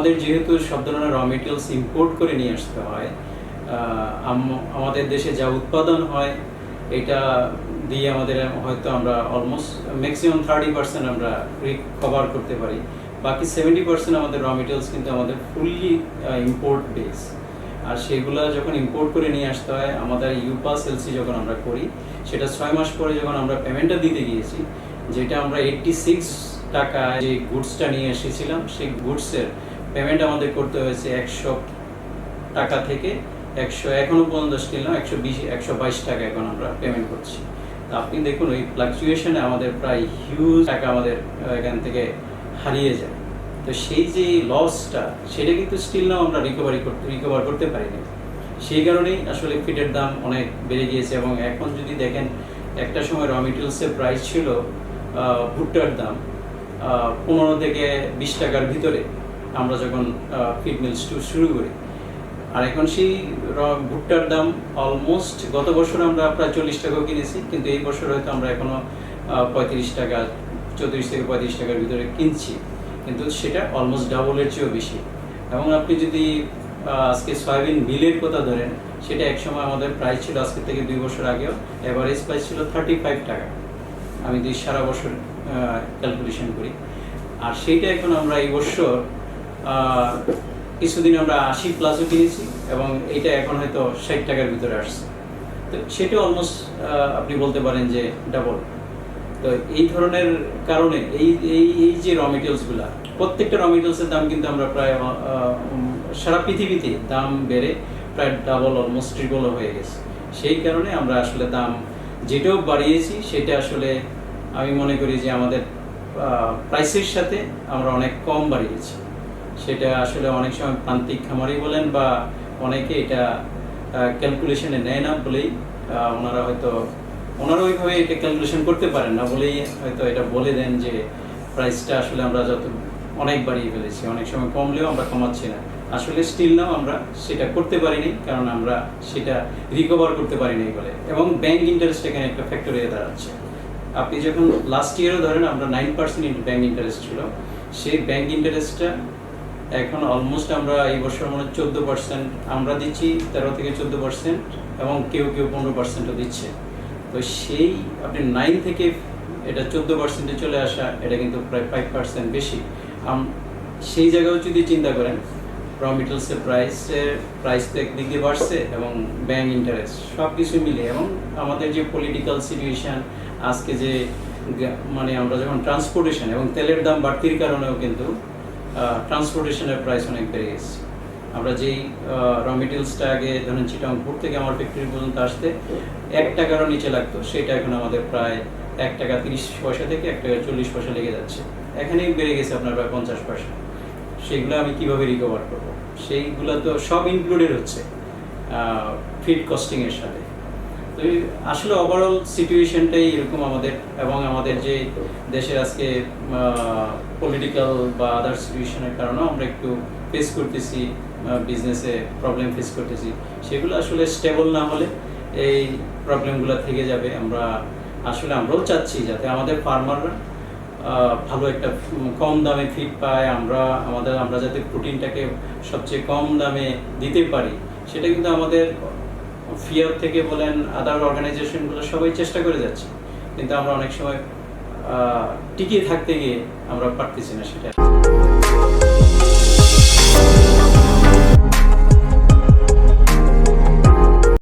আমাদের যেহেতু সব ধরনের র মেটেরিয়ালস ইম্পোর্ট করে নিয়ে আসতে হয় আমাদের দেশে যা উৎপাদন হয়, এটা দিয়ে আমাদের, হয়তো আমরা অলমোস্ট ম্যাক্সিমাম থার্টি পার্সেন্ট আমরা রিকভার করতে পারি। বাকি সেভেন্টি পার্সেন্ট আমাদের র মেটেরিয়ালস কিন্তু আমাদের ফুললি ইম্পোর্ট বেস আর সেগুলো যখন ইম্পোর্ট করে নিয়ে আসতে হয়, আমাদের ইউপাস এলসি যখন আমরা করি, সেটা ছয় মাস পরে যখন আমরা পেমেন্টটা দিতে গিয়েছি, যেটা আমরা এইটটি সিক্স টাকা যে গুডসটা নিয়ে এসেছিলাম, সেই গুডসের পেমেন্ট আমাদের করতে হয়েছে একশো টাকা থেকে একশো এখনও পর্যন্ত স্টিল না, একশো বিশ, একশো বাইশ টাকা এখন আমরা পেমেন্ট করছি। তা আপনি দেখুন, ওই ফ্লাকচুয়েশনে আমাদের প্রায় হিউজ টাকা আমাদের এখান থেকে হারিয়ে যায়। তো সেই যে লসটা সেটা কিন্তু স্টিল নাও আমরা রিকভারি করতে রিকভার করতে পারিনি। সেই কারণেই আসলে ফিটের দাম অনেক বেড়ে গিয়েছে এবং এখন যদি দেখেন, একটা সময় র মেটেরিয়ালসের প্রাইস ছিল ভুট্টার দাম পনেরো থেকে বিশ টাকার ভিতরে। আমরা যখন ফিড মিলস শুরু করি, আর এখন সেই ভুট্টার দাম অলমোস্ট গত বছর আমরা প্রায় চল্লিশ টাকাও কিনেছি, কিন্তু এই বছর হয়তো আমরা এখনও পঁয়ত্রিশ টাকা, চৌত্রিশ থেকে পঁয়ত্রিশ টাকার ভিতরে কিনছি। কিন্তু সেটা অলমোস্ট ডাবলের চেয়েও বেশি। এবং আপনি যদি আজকে সয়াবিন বিলের কথা ধরেন, সেটা একসময় আমাদের প্রাইস ছিল আজকে থেকে দুই বছর আগেও এভারেজ প্রাইস ছিল থার্টি ফাইভ টাকা। আমি যদি সারা বছর ক্যালকুলেশন করি। আর সেইটা এখন আমরা এই বছর কিছুদিন আমরা আশি প্লাসও কিনেছি এবং এইটা এখন হয়তো ষাট টাকার ভিতরে আসছে। তো সেটা অলমোস্ট আপনি বলতে পারেন যে ডাবল তো এই ধরনের কারণে এই এই এই যে র মেটেরিয়ালসগুলো প্রত্যেকটা র মেটেরিয়ালসের দাম কিন্তু আমরা প্রায় সারা পৃথিবীতে দাম বেড়ে প্রায় ডাবল অলমোস্ট ট্রিপল হয়ে গেছে। সেই কারণে আমরা আসলে দাম যেটাও বাড়িয়েছি, সেটা আসলে আমি মনে করি যে আমাদের প্রাইসের সাথে আমরা অনেক কম বাড়িয়েছি। সেটা আসলে অনেক সময় প্রান্তিক খামারি বলেন বা অনেকে এটা ক্যালকুলেশনে নেয় না বলেই ওনারা হয়তো ওনারা ওইভাবে এটা ক্যালকুলেশন করতে পারেন না বলেই হয়তো এটা বলে দেন যে প্রাইসটা আসলে আমরা যত, অনেক বাড়িয়ে ফেলেছি, অনেক সময় কমলেও আমরা কমাচ্ছি না। আসলে স্টিল নাও আমরা সেটা করতে পারিনি, কারণ আমরা সেটা রিকভার করতে পারিনি বলে। এবং ব্যাংক ইন্টারেস্ট এখানে একটা ফ্যাক্টর হয়ে দাঁড়াচ্ছে। আপনি যখন লাস্ট ইয়ারও ধরেন আমরা নাইন পার্সেন্ট ব্যাংক ইন্টারেস্ট ছিল, সেই ব্যাংক ইন্টারেস্টটা এখন অলমোস্ট আমরা এই বছর মনে চোদ্দ পার্সেন্ট আমরা দিচ্ছি, তেরো থেকে চোদ্দ পার্সেন্ট এবং কেউ কেউ পনেরো পার্সেন্টও দিচ্ছে। তো সেই আপনি নাইন থেকে এটা চোদ্দ পার্সেন্টে চলে আসা, এটা কিন্তু প্রায় ফাইভ পার্সেন্ট বেশি। সেই জায়গাও যদি চিন্তা করেন র মেটেরিয়ালসের প্রাইসের প্রাইস তো একদিক দিয়ে বাড়ছে এবং ব্যাংক ইন্টারেস্ট সব কিছু মিলে এবং আমাদের যে পলিটিক্যাল সিচুয়েশন আজকে যে মানে আমরা যখন ট্রান্সপোর্টেশন এবং তেলের দাম বাড়তির কারণেও কিন্তু ট্রান্সপোর্টেশনের প্রাইস অনেক বেড়ে গেছে। আমরা যেই র মেটেরিয়ালসটা আগে ধরেন চিটাংপুর থেকে আমার ফ্যাক্টরি পর্যন্ত আসতে এক টাকারও নিচে লাগতো, সেটা এখন আমাদের প্রায় এক টাকা তিরিশ পয়সা থেকে এক টাকা চল্লিশ পয়সা লেগে যাচ্ছে। এখানেই বেড়ে গেছে আপনার প্রায় পঞ্চাশ পয়সা। সেইগুলো আমি কীভাবে রিকভার করব? সেইগুলো তো সব ইনক্লুডেড হচ্ছে ফিড কস্টিংয়ের সাথে। তো আসলে ওভারঅল সিচুয়েশনটাই এরকম আমাদের এবং আমাদের যে দেশের আজকে পলিটিক্যাল বা আদার সিচুয়েশনের কারণেও আমরা একটু ফেস করতেছি বিজনেসে প্রবলেম ফেস করতেছি। সেগুলো আসলে স্টেবল না হলে এই প্রবলেমগুলো থেকে যাবে। আমরা আসলে আমরাও চাচ্ছি যাতে আমাদের ফার্মাররা ভালো একটা কম দামে ফিড পায়। আমরা, আমাদের, আমরা যাতে প্রোটিনটাকে সবচেয়ে কম দামে দিতে পারি, সেটা কিন্তু আমাদের ফিয়ার থেকে বলেন আদার অর্গানাইজেশনগুলো সবাই চেষ্টা করে যাচ্ছে। কিন্তু আমরা অনেক সময় টিকিয়ে থাকতে গিয়ে আমরা পারতেছি না সেটা।